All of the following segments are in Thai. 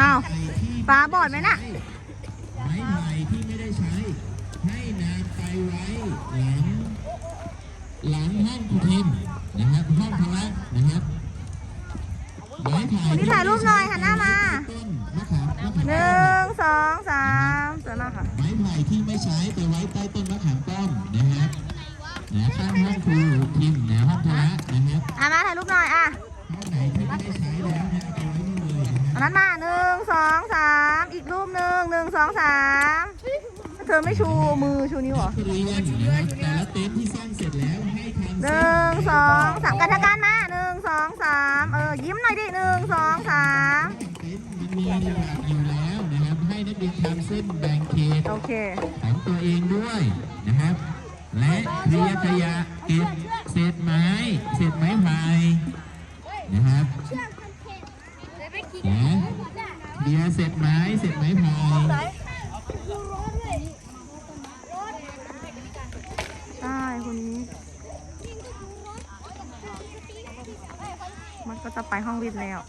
อ้าวตาบอดไหมน่ะ ไม้ใหม่ที่ไม่ได้ใช้ ให้นำไปไว้หลังหลังห้องคุณทิมนะครับห้องพละนะครับไม้ไผ่วันนี้ถ่ายรูปหน่อยหันหน้ามาหนึ่งสองสาม สวยมากค่ะไม้ไผ่ที่ไม่ใช้ไปไว้ใต้ต้นมะขามป้อมนะครับนะข้างห้องครูทิมนะห้องพละนะครับอะมาถ่ายรูปหน่อยอะห้องไหนที่ไม่ได้ใช้แล้วนะเอาไปไว้นี่เลยนะคอัรับนนั้นมาหนึ่งสองสามอีกรูปหนึ่งหนึ่งสองสามเธอไม่ชูมือชูนิ้วเหรอเรียนนะครับแต่ละเต็นท์ที่สร้างเสร็จแล้วให้ทำหนึ่งสองสามกันทางการมาหนึ่งสองสามเออยิ้มหน่อยดิหนึ่งสองสาม เต็นท์มันมีระดับอยู่แล้ว นะครับให้นักเรียนทำเส้นแบ่งเขตโอเคของตัวเองด้วยนะครับ และเคลียร์ขยะเก็บเศษไม้เศษไม้ไผ่นะครับนะเคลียร์เศษไม้เศษไม้ไผ่ใช่คนนี้ มันก็จะไปห้องวิทย์แล้ว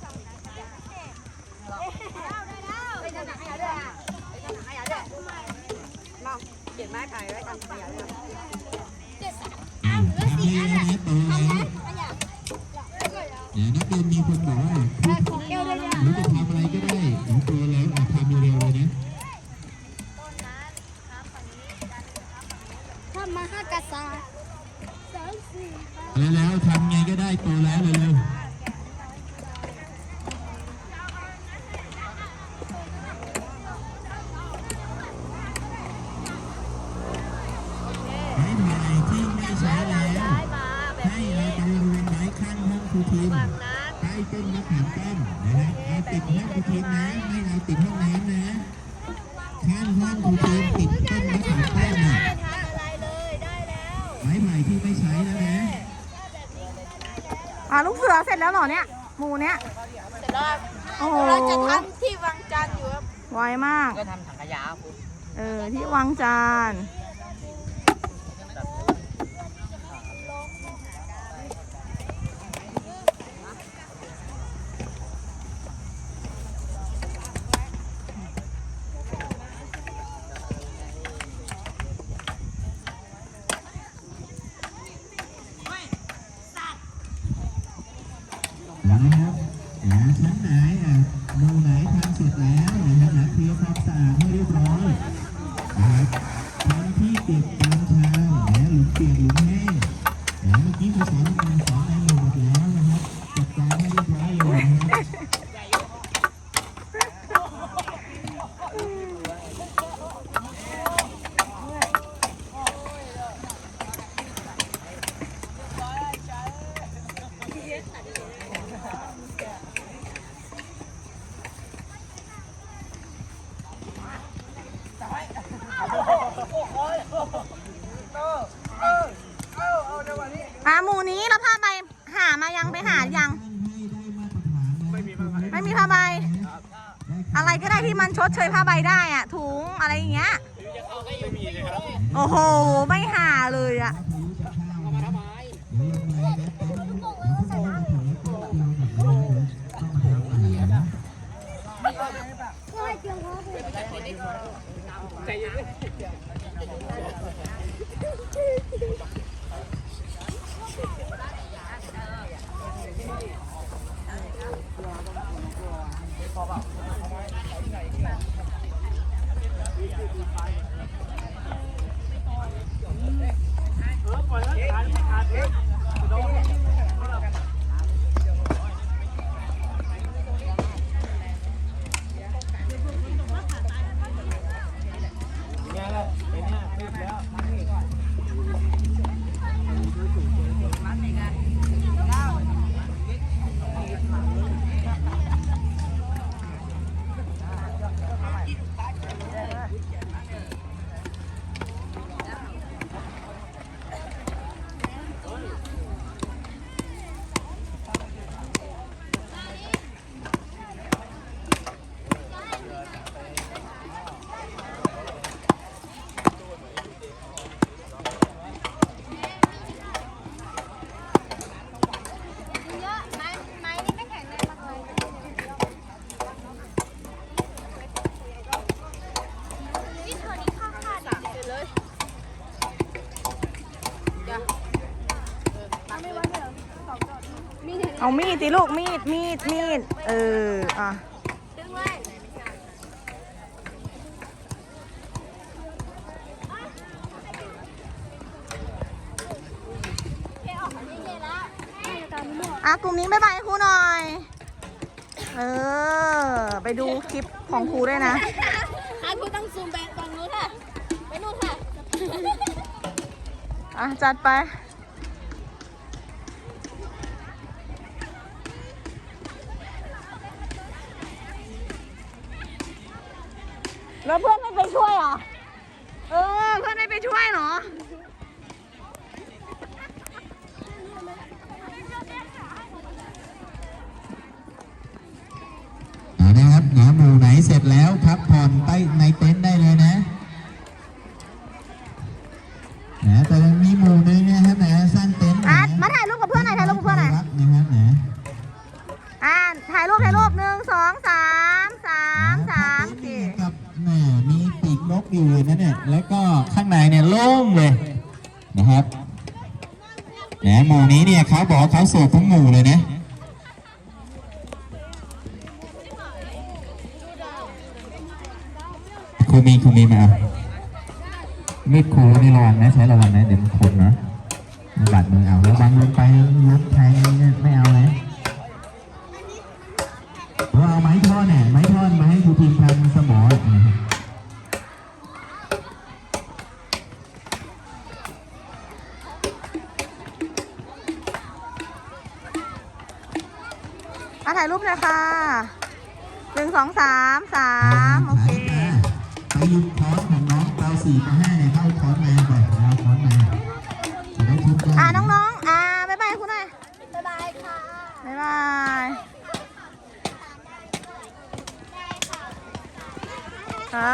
ทำเลยนะทำแล้วเดี๋ยวนักเรียนมีคนบอกว่า ม้ไผ่ที่ไม่ใช้แล้ว ให้เราไปรวมไว้ข้างห้องครูทีมใต้ต้นมะขามป้อมนะครับเอาติดห้องครูทีมนะไม่เอาติดห้องน้ำนะข้างห้องครูทีมติดต้นมะขามป้อมน่ะไม้ไผ่ที่ไม่ใช้แล้วนะอะลูกเสือเสร็จแล้วเหรอเนี่ยหมูเนี้ยเสร็จแล้วโอ้โหเราจะทำที่วังจันทร์อยู่ครับไวมาก ก็ทำถังขยะครับคุณเออที่วังจาน นะครับอ่าชั้นไหนอะหมู่ไหนทำเสร็จแล้วนะครับนะเคลียร์ความสะอาดให้เรียบร้อยนะครับทำที่เก็บตามทางนะหลุมเปียกหลุมแห้งนะเมื่อกี้ครูสอนการสอนในหมู่ อะไรก็ได้ที่มันชดเชยผ้าใบได้อะถุงอะไรอย่างเงี้ยโอ้โห ไม่หาเลยอะใจเย็น อามีดสิลูกมีดมีดมีดเอออะดึงไว้เทออกมาเย็นๆแล้วให้ตามมั่วอะกลุ่มนี้บ๊ายบายครูหน่อย เออ ไปดูคลิปของครูด้วยนะอะคุณต้องซูมไปฝั่งนู้นค่ะ ไปนู่นค่ะ อะ จัดไป แล้วเพื่อนไม่ไปช่วยเหรอ เออ เพื่อนไม่ไปช่วยเหรอ นะครับหนาหมู่ไหนเสร็จแล้วพักผ่อนใต้ในเต็นท์ได้เลยนะ ในเนี่ยโล่งเลยนะครับนะหมู่นี้เนี่ยเขาบอกเขาโสดทั้งหมู่เลยนะครูมีครูมีมาเอามีดครูนี่ระวังนะใช้ระวังนะเดี๋ยวมันคมนะมันบาดมือเอาแล้วบางลงไปรถไทยเนี่ยไม่เอานะเราเอาไม้ท่อนเนี่ยไม้ท่อนมาให้ครูทีมทำสมอนะครับ อะถ่ายรูปเลยค่ะหนึ่งสองสามสามโอเคไปหยิบค้อนของน้องเตาสี่กับห้าเนี่ยเข้าค้อนมาก่อนเอาค้อนมาจะได้ทุบได้อะน้องๆอ่าบ๊ายบายคุณหน่อยบ๊ายบายค่ะบ๊ายบายฮะ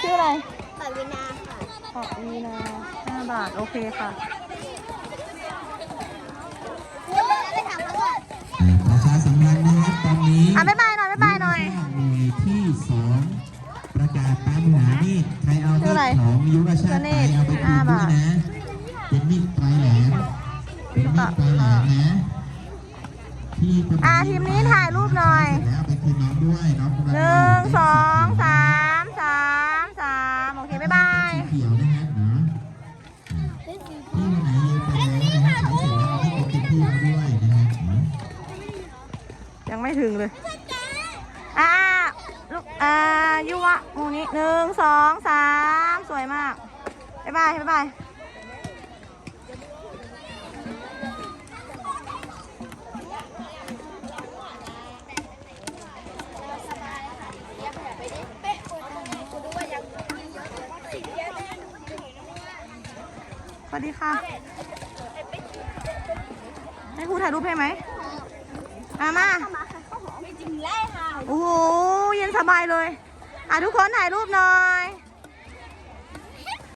ชื่ออะไรปวินาค่ะขอบมีนาห้าบาทโอเคค่ะ ของยุรชาติไปเอาไปคืนห้าด้วบายทนะ เป็นมีดปลายแหลมเป็นมีดปลายแหลมนะที่คุณอะทีมนี้ถ่ายรูปหน่อยแล้วเอาไปคืนน้องด้วยน้องกำลัหนึ่งสองสามสามสามโอเคบ๊ายบายสีเขียวนะฮะเนาะที่ไหนยืมไปแล้วนะฮะใช้เสร็จแล้วเอาให้เป็นที่เราด้วยนะฮะเนาะยังไม่ถึงเลยอ่าลูกอ่ายุวะหมูนี้หนึ่งสองสามส วยมาก บ๊ายบาย บ๊ายบายสวัสดีค่ะ ให้ครูถ่ายรูปให้ไหมมามาไม่จริงแล้วค่ะโอ้โห เย็นสบายเลย อะทุกคนถ่ายรูปหน่อย